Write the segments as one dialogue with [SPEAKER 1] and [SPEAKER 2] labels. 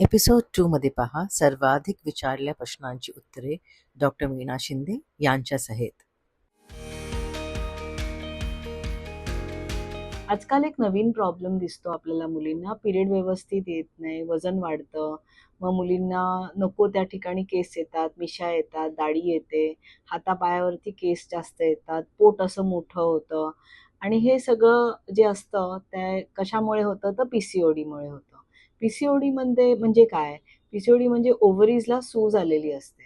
[SPEAKER 1] Episode to मध्ये पहा सर्वाधिक विचारल्या प्रश्नांची उत्तरे डॉक्टर मीना शिंदे यांच्यासहित.
[SPEAKER 2] आजकाल एक नवीन प्रॉब्लेम दिसतो आपल्याला मुलींना. पिरियड व्यवस्थित येत नाही वजन वाढतं. मग मुलींना नको त्या ठिकाणी केस येतात मिशा येतात दाढी येते हातापायावरती केस जास्त येतात पोट असं मोठं होतं. आणि हे सगळं जे असतं ते कशामुळे होतं? तर पी सी ओ डीमुळे होतं. पी सी ओ डीमध्ये म्हणजे काय? पी सी ओ डी म्हणजे ओव्हरीजला सूज आलेली असते.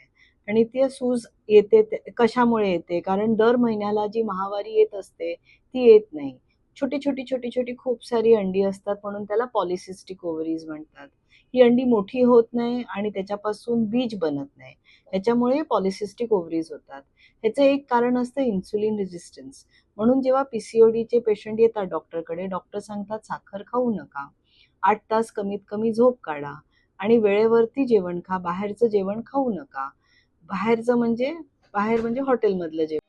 [SPEAKER 2] आणि ती सूज येते कशामुळे येते? कारण दर महिन्याला जी महावारी येत असते ती येत नाही. छोटी छोटी छोटी छोटी खूप सारी अंडी असतात म्हणून त्याला पॉलिसिस्टिक ओव्हरीज म्हणतात. ही अंडी मोठी होत नाही आणि त्याच्यापासून बीज बनत नाही. याच्यामुळे पॉलिसिस्टिक ओव्हरीज होतात. ह्याचं एक कारण असतं इन्सुलिन रेजिस्टन्स म्हणून जेव्हा पी सी ओ डीचे पेशंट येतात डॉक्टरकडे डॉक्टर सांगतात साखर खाऊ नका. आठ तास कमीत कमी झोप काढा आणि वेळेवरती जेवण खा. बाहेरचं जेवण खाऊ नका. बाहेरचं म्हणजे बाहेर म्हणजे हॉटेलमधलं जेवण.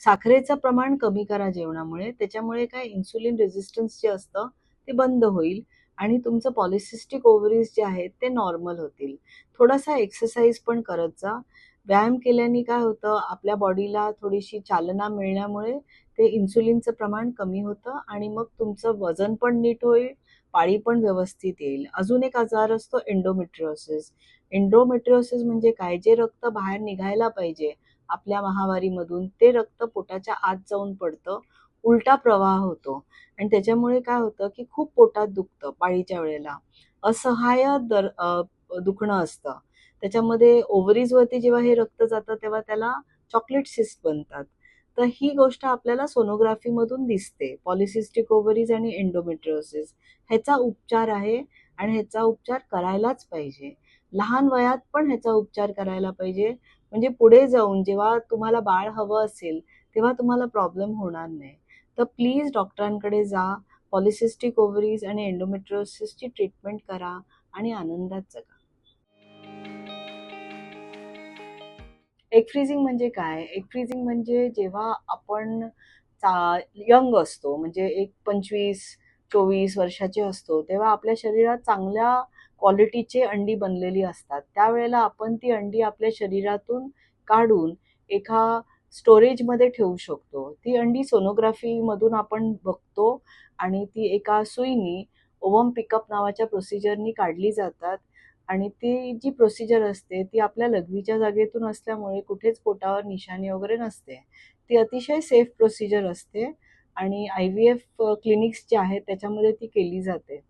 [SPEAKER 2] साखरेचं प्रमाण कमी करा जेवणामुळे. त्याच्यामुळे काय? इन्सुलिन रेजिस्टन्स जे असतं ते बंद होईल आणि तुमचं पॉलिसिस्टिक ओव्हरीज जे आहेत ते नॉर्मल होतील. थोडासा एक्सरसाइज पण करत जा. व्यायाम केल्याने काय होतं आपल्या बॉडीला थोडीशी चालना मिळण्यामुळे ते इन्सुलिनचं प्रमाण कमी होतं आणि मग तुमचं वजन पण नीट होईल पाळी पण व्यवस्थित येईल. अजून एक आजार असतो एन्डोमेट्रिओसिस एन्डोमेट्रिओसिस म्हणजे काय? जे रक्त बाहेर निघायला पाहिजे आपल्या महावारीमधून ते रक्त पोटाच्या आत जाऊन पडतं उलटा प्रवाह होतो. आणि त्याच्यामुळे काय होतं की खूप पोटात दुखतं पाळीच्या वेळेला. असहाय्य दर दुखणं असतं. त्याच्यामध्ये ओव्हरीजवरती जेव्हा हे रक्त जातं तेव्हा त्याला चॉकलेट सिस्ट बनतात. तर ही गोष्ट आपल्याला सोनोग्राफीमधून दिसते. पॉलिसिस्टिक ओव्हरीज आणि एन्डोमेट्रिओसिस ह्याचा उपचार आहे आणि ह्याचा उपचार करायलाच पाहिजे. लहान वयात पण ह्याचा उपचार करायला पाहिजे. म्हणजे पुढे जाऊन जेव्हा तुम्हाला बाळ हवं असेल तेव्हा तुम्हाला प्रॉब्लेम होणार नाही. तर प्लीज डॉक्टरांकडे जा. पॉलिसिस्टिक ओव्हरीज आणि एन्डोमेट्रिओसिसची ट्रीटमेंट करा आणि आनंदात जगा. एग फ्रीजिंग म्हणजे काय? एग फ्रीजिंग म्हणजे जेव्हा आपण चा यंग असतो म्हणजे एक पंचवीस चोवीस वर्षाचे असतो तेव्हा आपल्या शरीरात चांगल्या क्वालिटीचे अंडी बनलेली असतात. त्यावेळेला आपण ती अंडी आपल्या शरीरातून काढून एका स्टोरेजमध्ये ठेवू शकतो. ती अंडी सोनोग्राफीमधून आपण बघतो आणि ती एका सुईनी ओवम पिकअप नावाच्या प्रोसिजरनी काढली जातात. आणि ती जी प्रोसिजर असते ती आपल्या लघवीच्या जागेतून असल्यामुळे कुठेच पोटावर निशाणी वगैरे नसते. ती अतिशय सेफ प्रोसिजर असते आणि आय व्ही एफ क्लिनिक्स जे आहेत त्याच्यामध्ये ती केली जाते.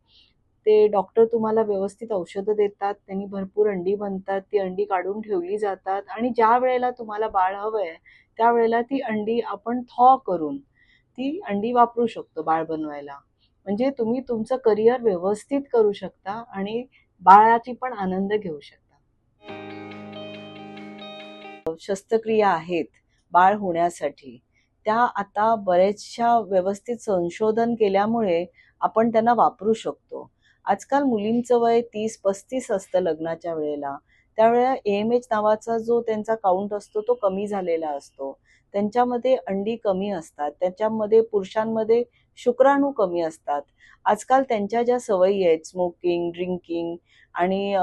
[SPEAKER 2] ते डॉक्टर तुम्हाला व्यवस्थित औषधं देतात त्यांनी भरपूर अंडी बनतात ती अंडी काढून ठेवली जातात आणि ज्या वेळेला तुम्हाला बाळ हवं आहे त्यावेळेला ती अंडी आपण थॉ करून ती अंडी वापरू शकतो बाळ बनवायला. म्हणजे तुम्ही तुमचं करिअर व्यवस्थित करू शकता आणि बाळाची पण आनंद घेऊ शकता शस्त्रक्रिया आहेत बाळ होण्यासाठी. त्या आता बरेचशा व्यवस्थित संशोधन केल्यामुळे आपण त्यांना वापरू शकतो. आजकाल मुलींचं वय तीस पस्तीस असतं लग्नाच्या वेळेला. त्यावेळेला ए एम एच नावाचा जो त्यांचा काउंट असतो तो कमी झालेला असतो. त्यांच्यामध्ये अंडी कमी असतात. त्याच्यामध्ये पुरुषांमध्ये शुक्राणू कमी असतात. आजकाल त्यांच्या ज्या सवयी आहेत स्मोकिंग ड्रिंकिंग आणि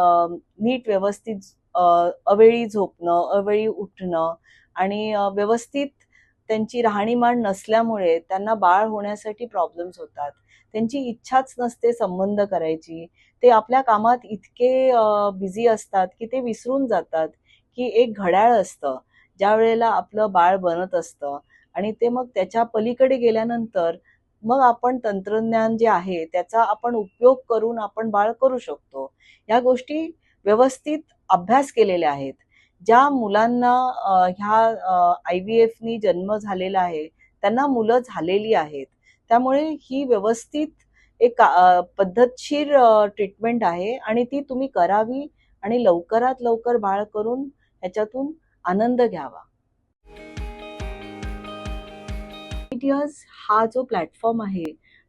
[SPEAKER 2] नीट व्यवस्थित अवेळी झोपणं अवेळी उठणं आणि व्यवस्थित त्यांची राहणीमान नसल्यामुळे त्यांना बाळ होण्यासाठी प्रॉब्लेम्स होतात. त्यांची इच्छाच नसते संबंध करायची. ते आपल्या कामात इतके बिझी असतात की ते विसरून जातात की एक घड्याळ असतं. ज्या वेळेला आपलं बाळ बनत असतं आणि ते मग त्याच्या पलीकडे गेल्यानंतर मग आपण तंत्रज्ञान जे आहे त्याचा आपण उपयोग करून आपण बाळ करू शकतो. या गोष्टी व्यवस्थित अभ्यास केलेल्या आहेत. ज्या मुलांना ह्या आय व्ही एफनी जन्म झालेला आहे त्यांना मुलं झालेली आहेत. त्यामुळे ही व्यवस्थित एक पद्धतशीर ट्रीटमेंट आहे आणि ती तुम्ही करावी आणि लवकरात लवकर बाळ करून ह्याच्यातून आनंद घ्यावा. मीडियर्स हा जो प्लॅटफॉर्म आहे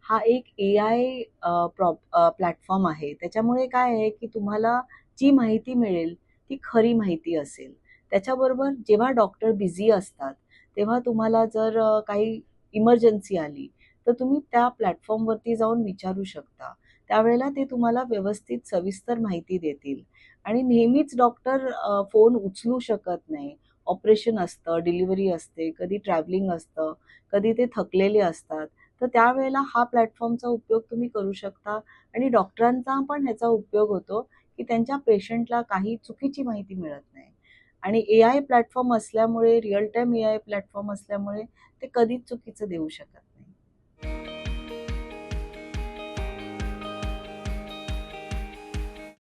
[SPEAKER 2] हा एक ए आय प्रॉप प्लॅटफॉर्म आहे. त्याच्यामुळे काय आहे की तुम्हाला जी माहिती मिळेल ती खरी माहिती असेल. त्याच्याबरोबर जेव्हा डॉक्टर बिझी असतात तेव्हा तुम्हाला जर काही इमर्जन्सी आली तर तुम्ही त्या प्लॅटफॉर्मवरती जाऊन विचारू शकता. त्यावेळेला ते तुम्हाला व्यवस्थित सविस्तर माहिती देतील. आणि नेहमीच डॉक्टर फोन उचलू शकत नाही. ऑपरेशन असतं डिलिव्हरी असते कधी ट्रॅव्हलिंग असतं कधी ते थकलेले असतात तर त्यावेळेला हा प्लॅटफॉर्मचा उपयोग तुम्ही करू शकता. आणि डॉक्टरांचा पण ह्याचा उपयोग होतो की त्यांच्या पेशंटला काही चुकीची माहिती मिळत नाही. आणि ए आय प्लॅटफॉर्म असल्यामुळे real time A I platform असल्यामुळे ते कधीच चुकीचं देऊ शकत नाही.